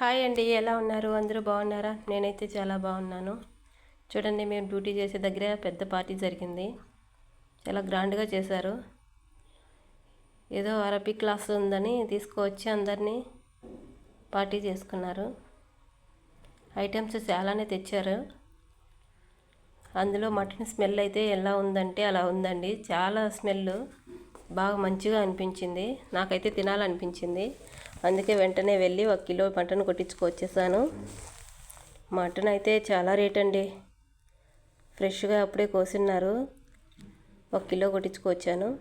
Hi అండి ఎలా ఉన్నారు? అందరూ బాగున్నారా? నేనైతే చాలా బాగున్నాను. చూడండి మేము డ్యూటీ చేసే దగ్గర పెద్ద పార్టీ జరిగింది. చాలా గ్రాండ్గా చేశారు. ఏదో అరబిక్ క్లాస్ ఉందని తీసుకువచ్చి అందరినీ పార్టీ చేసుకున్నారు. ఐటమ్స్ చాలానే తెచ్చారు. అందులో మటన్ స్మెల్ అయితే ఎలా ఉందంటే అలా ఉందండి. చాలా స్మెల్ బాగా మంచిగా అనిపించింది. నాకైతే తినాలనిపించింది. అందుకే వెంటనే వెళ్ళి ఒక కిలో మటన్ కొట్టించుకొచ్చేసాను. మటన్ అయితే చాలా రేట్ అండి ఫ్రెష్గా అప్పుడే కోసిన్నారు. ఒక కిలో కొట్టించుకొచ్చాను.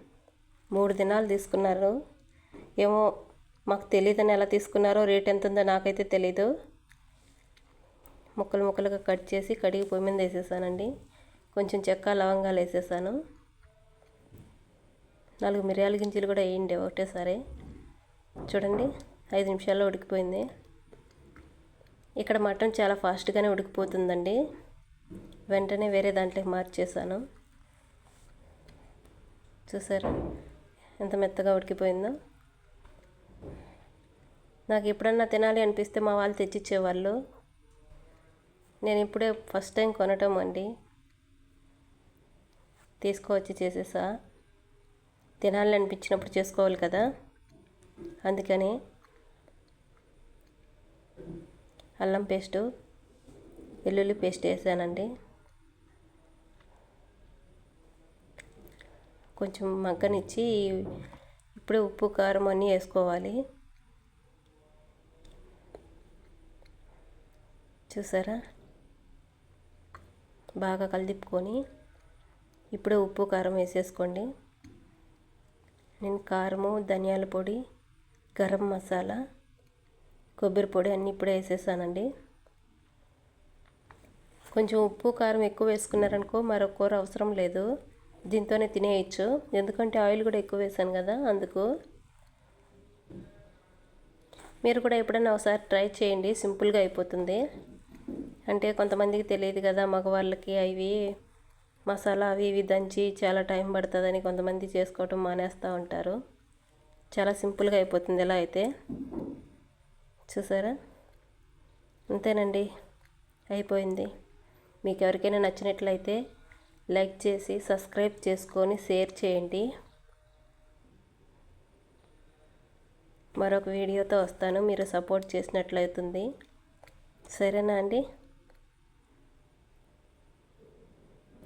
మూడు దినాలు తీసుకున్నారు. ఏమో మాకు తెలియదని ఎలా తీసుకున్నారో రేట్ ఎంత ఉందో నాకైతే తెలీదు. ముక్కలు ముక్కలుగా కట్ చేసి కడిగి పొయ్యి మీద వేసేసానండి. కొంచెం చెక్క లవంగాలు వేసేసాను. నాలుగు మిరియాల గింజలు కూడా వేయండి ఒకటేసారి. చూడండి. ఐదు నిమిషాల్లో ఉడికిపోయింది. ఇక్కడ మటన్ చాలా ఫాస్ట్గానే ఉడికిపోతుందండి. వెంటనే వేరే దాంట్లోకి మార్చేసాను. చూసారా? ఎంత మెత్తగా ఉడికిపోయిందో. నాకు ఎప్పుడన్నా తినాలి అనిపిస్తే మా వాళ్ళు తెచ్చిచ్చేవాళ్ళు. నేను ఇప్పుడే ఫస్ట్ టైం కొనటం అండి. తీసుకువచ్చి చేసేసా. తినాలి అనిపించినప్పుడు చేసుకోవాలి కదా. అందుకని అల్లం పేస్టు వెల్లుల్లి పేస్ట్ వేసానండి. కొంచెం మగ్గనిచ్చి ఇప్పుడే ఉప్పు కారం అన్నీ వేసుకోవాలి. చూసారా? బాగా కలిదిప్పుకొని ఇప్పుడే ఉప్పు కారం వేసేసుకోండి. నేను కారము ధనియాల పొడి గరం మసాలా కొబ్బరి పొడి అన్నీ ఇప్పుడే వేసేసానండి. కొంచెం ఉప్పు కారం ఎక్కువ వేసుకున్నారనుకో మరొక కూర అవసరం లేదు. దీంతోనే తినేయచ్చు. ఎందుకంటే ఆయిల్ కూడా ఎక్కువ వేసాను కదా అందుకు. మీరు కూడా ఎప్పుడైనా ఒకసారి ట్రై చేయండి సింపుల్గా అయిపోతుంది. అంటే కొంతమందికి తెలియదు కదా మగవాళ్ళకి అవి మసాలా అవి ఇవి దంచి చాలా టైం పడుతుందని కొంతమంది చేసుకోవటం మానేస్తూ ఉంటారు. చాలా సింపుల్గా అయిపోతుంది ఎలా అయితే. చూసారా? అంతేనండి. అయిపోయింది. మీకు ఎవరికైనా నచ్చినట్లయితే లైక్ చేసి సబ్స్క్రైబ్ చేసుకొని షేర్ చేయండి. మరొక వీడియోతో వస్తాను. మీరు సపోర్ట్ చేసినట్లయితుంది. సరేనా అండి?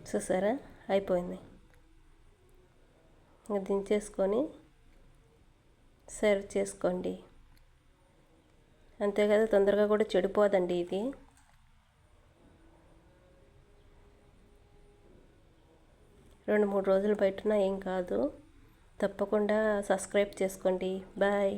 చూసారా? అయిపోయింది. దించేసుకొని సర్వ్ చేసుకోండి. అంతే కదా తొందరగా కూడా చెడిపోదండి ఇది. రెండు మూడు రోజులు బయటన ఏం కాదు. తప్పకుండా సబ్స్క్రైబ్ చేసుకోండి. బాయ్.